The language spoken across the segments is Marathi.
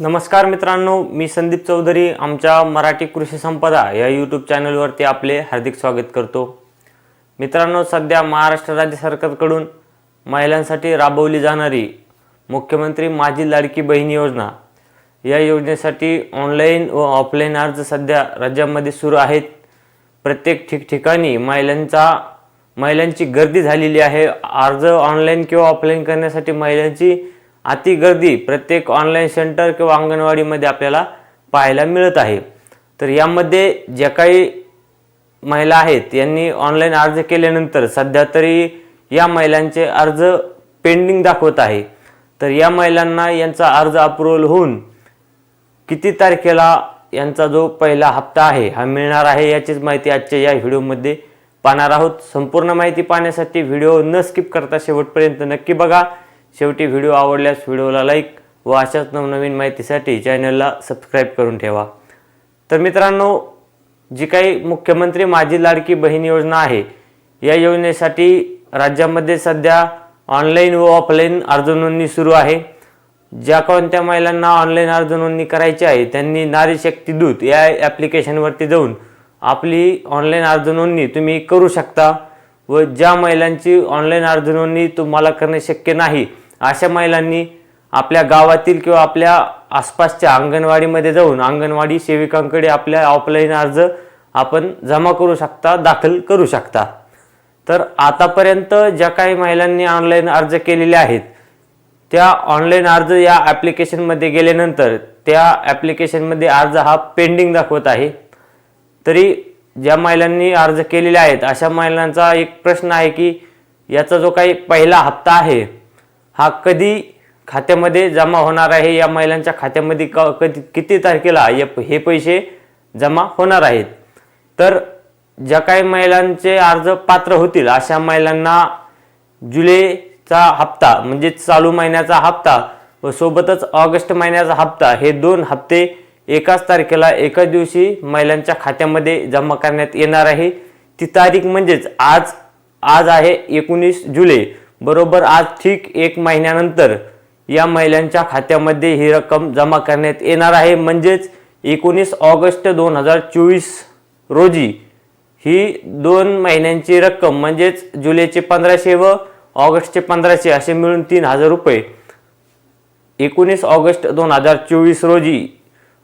नमस्कार मित्रांनो मी संदीप चौधरी आमच्या मराठी कृषी संपदा या यूट्यूब चॅनलवरती आपले हार्दिक स्वागत करतो. मित्रांनो सध्या महाराष्ट्र राज्य सरकारकडून महिलांसाठी राबवली जाणारी मुख्यमंत्री माझी लाडकी बहीण योजना या योजनेसाठी ऑनलाईन व ऑफलाईन अर्ज सध्या राज्यामध्ये सुरू आहेत. प्रत्येक ठिकठिकाणी महिलांचा महिलांची गर्दी झालेली आहे. अर्ज ऑनलाईन किंवा ऑफलाईन करण्यासाठी महिलांची अति गर्दी प्रत्येक ऑनलाईन सेंटर किंवा अंगणवाडीमध्ये आपल्याला पाहायला मिळत आहे. तर यामध्ये ज्या काही महिला आहेत यांनी ऑनलाईन अर्ज केल्यानंतर सध्या तरी या महिलांचे अर्ज पेंडिंग दाखवत आहे. तर या महिलांना यांचा अर्ज अप्रुव्हल होऊन किती तारखेला यांचा जो पहिला हप्ता आहे हा मिळणार आहे याचीच माहिती आजच्या या व्हिडिओमध्ये पाहणार आहोत. संपूर्ण माहिती पाहण्यासाठी व्हिडिओ न स्किप करता शेवटपर्यंत नक्की बघा. शेवटी व्हिडिओ आवडल्यास व्हिडिओला लाईक व अशाच नवनवीन माहितीसाठी चॅनलला सबस्क्राईब करून ठेवा. तर मित्रांनो जी काही मुख्यमंत्री माझी लाडकी बहीण योजना आहे या योजनेसाठी राज्यामध्ये सध्या ऑनलाईन व ऑफलाईन अर्ज नोंदणी सुरू आहे. ज्या कोणत्या महिलांना ऑनलाईन अर्ज नोंदणी करायची आहे त्यांनी नारी शक्ती दूत या ॲप्लिकेशनवरती जाऊन आपली ऑनलाईन अर्ज नोंदणी तुम्ही करू शकता. व ज्या महिलांची ऑनलाईन अर्ज नोंदणी तुम्हाला करणे शक्य नाही अशा महिलांनी आपल्या गावातील किंवा आपल्या आसपासच्या अंगणवाडीमध्ये जाऊन अंगणवाडी सेविकांकडे आपल्या ऑफलाईन अर्ज आपण जमा करू शकता दाखल करू शकता. तर आतापर्यंत ज्या काही महिलांनी ऑनलाईन अर्ज केलेले आहेत त्या ऑनलाईन अर्ज या ॲप्लिकेशनमध्ये गेल्यानंतर त्या ॲप्लिकेशनमध्ये अर्ज हा पेंडिंग दाखवत आहे. तरी ज्या महिलांनी अर्ज केलेले आहेत अशा महिलांचा एक प्रश्न आहे की याचा जो काही पहिला हप्ता आहे हा कधी खात्यामध्ये जमा होणार आहे? या महिलांच्या खात्यामध्ये क कधी किती तारखेला या हे पैसे जमा होणार आहेत? तर ज्या काही महिलांचे अर्ज पात्र होतील अशा महिलांना जुलैचा हप्ता म्हणजे चालू महिन्याचा हप्ता व सोबतच ऑगस्ट महिन्याचा हप्ता हे दोन हप्ते एकाच तारखेला एकाच दिवशी महिलांच्या खात्यामध्ये जमा करण्यात येणार आहे. ती तारीख म्हणजेच आज आज आहे एकोणीस जुलै. बरोबर आज ठीक एक महिन्यानंतर या महिलांच्या खात्यामध्ये ही रक्कम जमा करण्यात येणार आहे. म्हणजेच एकोणीस ऑगस्ट दोन हजार चोवीस रोजी ही दोन महिन्यांची रक्कम म्हणजेच जुलैचे पंधराशे व ऑगस्टचे पंधराशे असे मिळून तीन हजार रुपये. एकोणीस ऑगस्ट दोन हजार चोवीस रोजी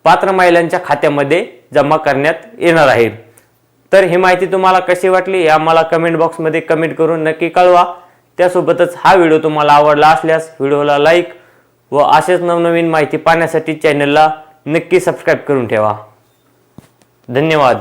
पात्र महिलांच्या खात्यामध्ये जमा करण्यात येणार आहे. तर ही माहिती तुम्हाला कशी वाटली हे आम्हाला कमेंट बॉक्समध्ये कमेंट करून नक्की कळवा. त्यासोबतच हा व्हिडिओ तुम्हाला आवडला असल्यास व्हिडिओला लाईक व असेच नवनवीन माहिती पाहण्यासाठी चॅनलला नक्की सबस्क्राईब करून ठेवा. धन्यवाद.